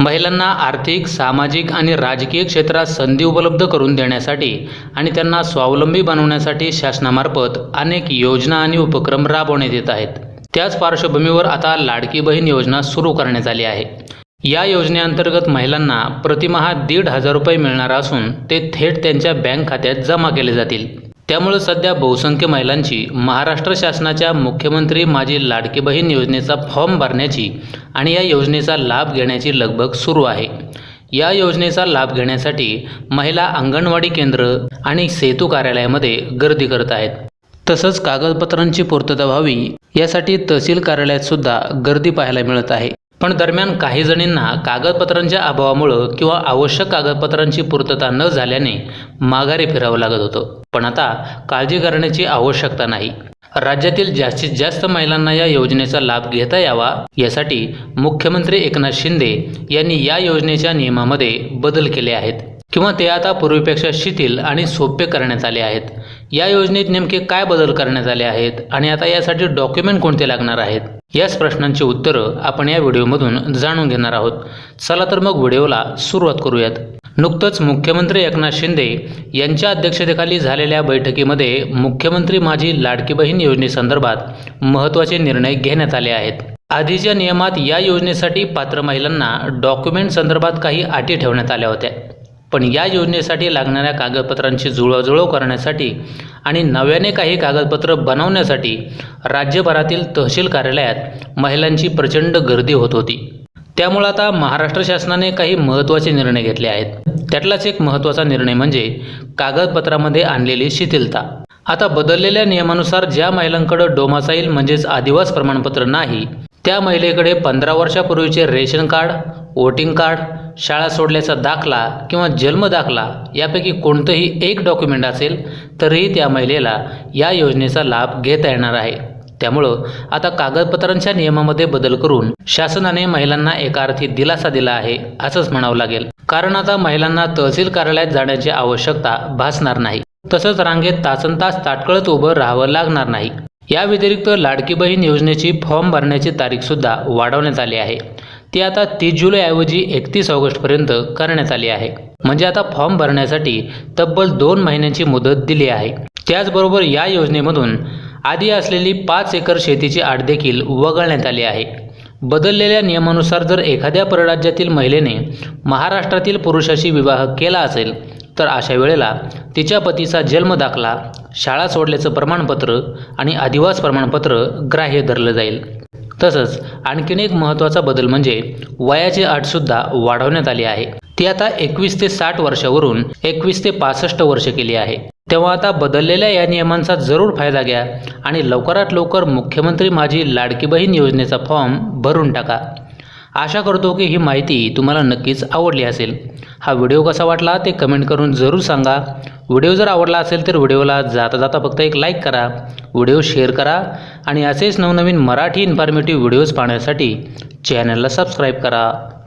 महिलांना आर्थिक सामाजिक आणि राजकीय क्षेत्रात संधी उपलब्ध करून देण्यासाठी आणि त्यांना स्वावलंबी बनवण्यासाठी शासनामार्फत अनेक योजना आणि उपक्रम राबवण्यात येत आहेत. त्याच पार्श्वभूमीवर आता लाडकी बहीण योजना सुरू करण्यात आली आहे. या योजनेअंतर्गत महिलांना प्रतिमहा दीड हजार रुपये मिळणार असून ते थेट त्यांच्या बँक खात्यात जमा केले जातील. त्यामुळे सध्या बहुसंख्य महिलांची महाराष्ट्र शासनाच्या मुख्यमंत्री माझी लाडकी बहीण योजनेचा फॉर्म भरण्याची आणि या योजनेचा लाभ घेण्याची लगबग सुरू आहे. या योजनेचा लाभ घेण्यासाठी महिला अंगणवाडी केंद्र आणि सेतू कार्यालयामध्ये गर्दी करत आहेत. तसंच कागदपत्रांची पूर्तता व्हावी यासाठी तहसील कार्यालयात सुद्धा गर्दी पाहायला मिळत आहे. पण दरम्यान काही जणींना कागदपत्रांच्या अभावामुळं किंवा आवश्यक कागदपत्रांची पूर्तता न झाल्याने माघारी फिरावं लागत होतं. पण आता काळजी करण्याची आवश्यकता नाही. राज्यातील जास्तीत जास्त महिलांना या योजनेचा लाभ घेता यावा यासाठी मुख्यमंत्री एकनाथ शिंदे यांनी या योजनेच्या नियमामध्ये बदल केले आहेत किंवा ते आता पूर्वीपेक्षा शिथिल आणि सोपे करण्यात आले आहेत. या योजनेत नेमके काय बदल करण्यात आले आहेत आणि आता यासाठी डॉक्युमेंट कोणते लागणार आहेत? याच प्रश्नांची उत्तरं आपण या व्हिडिओमधून जाणून घेणार आहोत. चला तर मग व्हिडिओला सुरुवात करूयात. नुकतंच मुख्यमंत्री एकनाथ शिंदे यांच्या अध्यक्षतेखाली झालेल्या बैठकीमध्ये मुख्यमंत्री माझी लाडकी बहीण योजनेसंदर्भात महत्त्वाचे निर्णय घेण्यात आले आहेत. आधीच्या नियमात या योजनेसाठी पात्र महिलांना डॉक्युमेंट संदर्भात काही अटी ठेवण्यात आल्या होत्या. पण या योजनेसाठी लागणाऱ्या कागदपत्रांची जुळवजुळव करण्यासाठी आणि नव्याने काही कागदपत्र बनवण्यासाठी राज्यभरातील तहसील कार्यालयात महिलांची प्रचंड गर्दी होत होती. त्यामुळे आता महाराष्ट्र शासनाने काही महत्त्वाचे निर्णय घेतले आहेत. त्यातलाच एक महत्त्वाचा निर्णय म्हणजे कागदपत्रामध्ये आणलेली शिथिलता. आता बदललेल्या नियमानुसार ज्या महिलांकडं डोमासाईल म्हणजेच आदिवास प्रमाणपत्र नाही त्या महिलेकडे पंधरा वर्षापूर्वीचे रेशन कार्ड वोटिंग कार्ड शाळा सोडल्याचा दाखला किंवा जन्म दाखला यापैकी कोणतंही एक डॉक्युमेंट असेल तरीही त्या महिलेला या योजनेचा लाभ घेता येणार आहे. त्यामुळं आता कागदपत्रांच्या नियमामध्ये बदल करून शासनाने महिलांना एका अर्थी दिलासा दिला आहे असंच म्हणावं लागेल. कारण आता महिलांना तहसील कार्यालयात जाण्याची आवश्यकता भासणार नाही. तसंच रांगेत तासन तास ताटकळत उभं राहावं लागणार नाही. या व्यतिरिक्त लाडकी बहीण योजनेची फॉर्म भरण्याची तारीखसुद्धा वाढवण्यात आली आहे. ती आता तीस जुलैऐवजी एकतीस ऑगस्टपर्यंत करण्यात आली आहे. म्हणजे आता फॉर्म भरण्यासाठी तब्बल दोन महिन्यांची मुदत दिली आहे. त्याचबरोबर या योजनेमधून आधी असलेली पाच एकर शेतीची आड देखील वगळण्यात आली आहे. बदललेल्या नियमानुसार जर एखाद्या परराज्यातील महिलेने महाराष्ट्रातील पुरुषाशी विवाह केला असेल तर अशा वेळेला तिच्या पतीचा जन्म दाखला शाळा सोडल्याचं प्रमाणपत्र आणि अधिवास प्रमाणपत्र ग्राह्य धरलं जाईल. तसंच आणखीन एक महत्त्वाचा बदल म्हणजे वयाची अटसुद्धा वाढवण्यात आली आहे. ती आता एकवीस ते साठ वर्षावरून एकवीस ते पासष्ट वर्ष केली आहे. तेव्हा आता बदललेल्या या नियमांचा जरूर फायदा घ्या आणि लवकरात लवकर मुख्यमंत्री माझी लाडकी बहीण योजनेचा फॉर्म भरून टाका. आशा करतो की ही माहिती तुम्हाला नक्कीच आवडली असेल. हा व्हिडिओ कसा वाटला ते कमेंट करून जरूर सांगा. व्हिडिओ जर आवडला असेल तर व्हिडिओला जाता जाता फक्त एक लाईक करा व्हिडिओ शेअर करा आणि असेच नवनवीन मराठी इन्फॉर्मेटिव्ह व्हिडिओज पाहण्यासाठी चॅनलला सबस्क्राईब करा.